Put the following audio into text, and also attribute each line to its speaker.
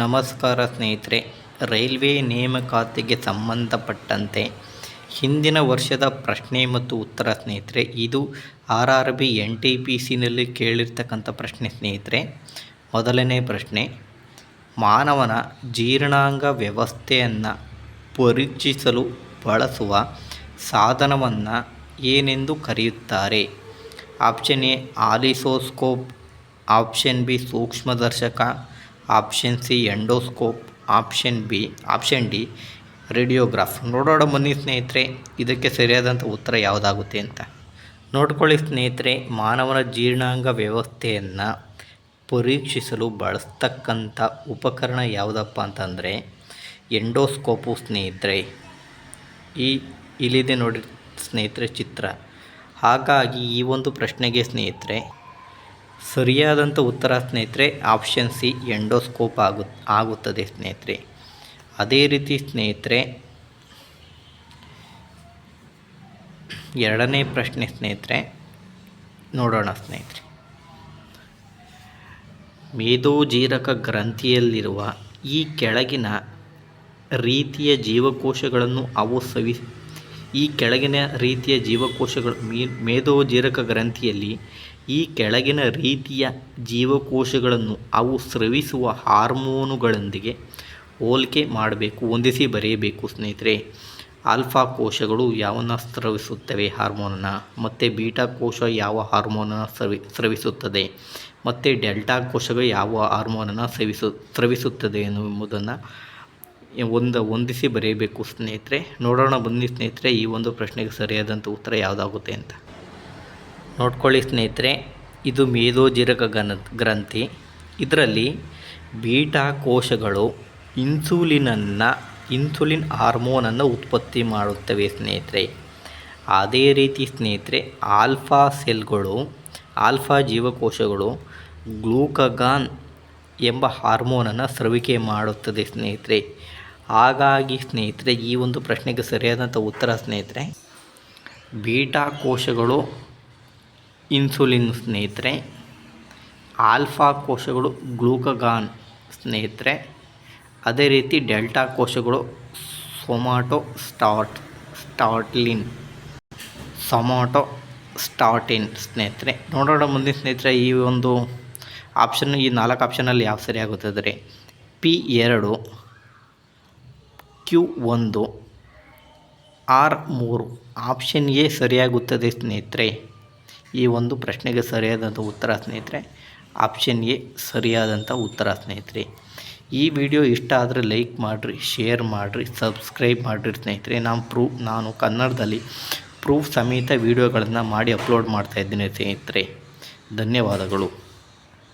Speaker 1: ನಮಸ್ಕಾರ ಸ್ನೇಹಿತರೆ, ರೈಲ್ವೆ ನೇಮಕಾತಿಗೆ ಸಂಬಂಧಪಟ್ಟಂತೆ ಹಿಂದಿನ ವರ್ಷದ ಪ್ರಶ್ನೆ ಮತ್ತು ಉತ್ತರ ಸ್ನೇಹಿತರೆ, ಇದು R R B N T P ಸಿನಲ್ಲಿ ಕೇಳಿರ್ತಕ್ಕಂಥ ಪ್ರಶ್ನೆ ಸ್ನೇಹಿತರೆ. ಮೊದಲನೇ ಪ್ರಶ್ನೆ, ಮಾನವನ ಜೀರ್ಣಾಂಗ ವ್ಯವಸ್ಥೆಯನ್ನು ಪರೀಕ್ಷಿಸಲು ಬಳಸುವ ಸಾಧನವನ್ನು ಏನೆಂದು ಕರೆಯುತ್ತಾರೆ? ಆಪ್ಷನ್ ಎ, ಆಲಿಸೋಸ್ಕೋಪ್, option B, ಸೂಕ್ಷ್ಮದರ್ಶಕ option C endoscope, option B, option D, radiograph. ನೋಡೋಣ ಬನ್ನಿ ಸ್ನೇಹಿತರೆ, ಇದಕ್ಕೆ ಸರಿಯಾದಂಥ ಉತ್ತರ ಯಾವುದಾಗುತ್ತೆ ಅಂತ. ನೋಡ್ಕೊಳ್ಳಿ ಸ್ನೇಹಿತರೆ, ಮಾನವನ ಜೀರ್ಣಾಂಗ ವ್ಯವಸ್ಥೆಯನ್ನು ಪರೀಕ್ಷಿಸಲು ಬಳಸ್ತಕ್ಕಂಥ ಉಪಕರಣ ಯಾವುದಪ್ಪ ಅಂತಂದರೆ, ಎಂಡೋಸ್ಕೋಪು ಸ್ನೇಹಿತರೆ. ಈ ಇಲ್ಲಿದೆ ನೋಡಿ ಸ್ನೇಹಿತರೆ ಚಿತ್ರ. ಹಾಗಾಗಿ ಈ ಒಂದು ಪ್ರಶ್ನೆಗೆ ಸ್ನೇಹಿತರೆ ಸರಿಯಾದಂಥ ಉತ್ತರ ಸ್ನೇಹಿತರೆ ಆಪ್ಷನ್ ಸಿ ಎಂಡೋಸ್ಕೋಪ್ ಆಗು, ಆಗುತ್ತದೆ ಸ್ನೇಹಿತರೆ. ಅದೇ ರೀತಿ ಸ್ನೇಹಿತರೆ, ಎರಡನೇ ಪ್ರಶ್ನೆ ಸ್ನೇಹಿತರೆ, ನೋಡೋಣ ಸ್ನೇಹಿತರೆ. ಮೇದೋಜೀರಕ ಗ್ರಂಥಿಯಲ್ಲಿರುವ ಈ ಕೆಳಗಿನ ರೀತಿಯ ಜೀವಕೋಶಗಳನ್ನು ಅವು ಸವಿ, ಈ ಕೆಳಗಿನ ರೀತಿಯ ಜೀವಕೋಶಗಳು ಮೇ ಮೇದೋಜೀರಕ ಗ್ರಂಥಿಯಲ್ಲಿ ಈ ಕೆಳಗಿನ ರೀತಿಯ ಜೀವಕೋಶಗಳನ್ನು ಅವು ಸ್ರವಿಸುವ ಹಾರ್ಮೋನುಗಳೊಂದಿಗೆ ಹೋಲಿಕೆ ಮಾಡಬೇಕು, ಹೊಂದಿಸಿ ಬರೆಯಬೇಕು ಸ್ನೇಹಿತರೆ. ಆಲ್ಫಾ ಕೋಶಗಳು ಯಾವನ್ನ ಸ್ರವಿಸುತ್ತವೆ? ಹಾರ್ಮೋನನ್ನು. ಮತ್ತು ಬೀಟಾ ಕೋಶ ಯಾವ ಹಾರ್ಮೋನನ್ನು ಸ್ರವಿ, ಸ್ರವಿಸುತ್ತದೆ? ಮತ್ತು ಡೆಲ್ಟಾ ಕೋಶಗಳು ಯಾವ ಹಾರ್ಮೋನನ್ನು ಸ್ರವಿಸು, ಸ್ರವಿಸುತ್ತದೆ ಎನ್ನುವುದನ್ನು ಒಂದು, ಹೊಂದಿಸಿ ಬರೆಯಬೇಕು ಸ್ನೇಹಿತರೆ. ನೋಡೋಣ ಬನ್ನಿ ಸ್ನೇಹಿತರೆ, ಈ ಒಂದು ಪ್ರಶ್ನೆಗೆ ಸರಿಯಾದಂಥ ಉತ್ತರ ಯಾವುದಾಗುತ್ತೆ ಅಂತ. ನೋಡ್ಕೊಳ್ಳಿ ಸ್ನೇಹಿತರೆ, ಇದು ಮೇದೋಜಿರಕ ಗನ, ಗ್ರಂಥಿ. ಇದರಲ್ಲಿ ಬೀಟಾ ಕೋಶಗಳು ಇನ್ಸುಲಿನನ್ನು, ಇನ್ಸುಲಿನ್ ಹಾರ್ಮೋನನ್ನು ಉತ್ಪತ್ತಿ ಮಾಡುತ್ತವೆ ಸ್ನೇಹಿತರೆ. ಅದೇ ರೀತಿ ಸ್ನೇಹಿತರೆ, ಆಲ್ಫಾ ಸೆಲ್ಗಳು, ಆಲ್ಫಾ ಜೀವಕೋಶಗಳು ಗ್ಲೂಕಗಾನ್ ಎಂಬ ಹಾರ್ಮೋನನ್ನು ಸ್ರವಿಕೆ ಮಾಡುತ್ತದೆ ಸ್ನೇಹಿತರೆ. ಹಾಗಾಗಿ ಸ್ನೇಹಿತರೆ, ಈ ಒಂದು ಪ್ರಶ್ನೆಗೆ ಸರಿಯಾದಂಥ ಉತ್ತರ ಸ್ನೇಹಿತರೆ ಬೀಟಾ ಕೋಶಗಳು ಇನ್ಸುಲಿನ್ ಸ್ನೇಹಿತರೆ, ಆಲ್ಫಾ ಕೋಶಗಳು ಗ್ಲೂಕಗಾನ್ ಸ್ನೇಹಿತರೆ, ಅದೇ ರೀತಿ ಡೆಲ್ಟಾ ಕೋಶಗಳು ಸೊಮಾಟೊ ಸ್ಟಾಟ್ ಸ್ಟಾರ್ಟ್ಲಿನ್ ಸೊಮಾಟೊ ಸ್ಟಾಟಿನ್ ಸ್ನೇಹಿತರೆ. ನೋಡೋಣ ಮುಂದಿನ ಸ್ನೇಹಿತರೆ, ಈ ಒಂದು ಆಪ್ಷನ್, ಈ ನಾಲ್ಕು ಆಪ್ಷನಲ್ಲಿ ಯಾವ ಸರಿಯಾಗುತ್ತದೆ ಪಿ ಎರಡು, ಕ್ಯೂ ಒಂದು, ಆರ್ ಮೂರು ಆಪ್ಷನ್ ಎ ಸರಿಯಾಗುತ್ತದೆ ಸ್ನೇಹಿತರೆ. ಈ ಒಂದು ಪ್ರಶ್ನೆಗೆ ಸರಿಯಾದಂಥ ಉತ್ತರ ಸ್ನೇಹಿತರೆ ಆಪ್ಷನ್ ಎ ಸರಿಯಾದಂಥ ಉತ್ತರ ಸ್ನೇಹಿತರೆ. ಈ ವಿಡಿಯೋ ಇಷ್ಟ ಆದರೆ ಲೈಕ್ ಮಾಡಿರಿ ಶೇರ್ ಮಾಡಿರಿ ಸಬ್ಸ್ಕ್ರೈಬ್ ಮಾಡಿರಿ ಸ್ನೇಹಿತರೆ. ನಾನು ಪ್ರೂಫ್ ನಾನು ಕನ್ನಡದಲ್ಲಿ ಪ್ರೂಫ್ ಸಮೇತ ವೀಡಿಯೋಗಳನ್ನು ಮಾಡಿ ಅಪ್ಲೋಡ್ ಮಾಡ್ತಾಯಿದ್ದೀನಿ ಸ್ನೇಹಿತರೆ. ಧನ್ಯವಾದಗಳು.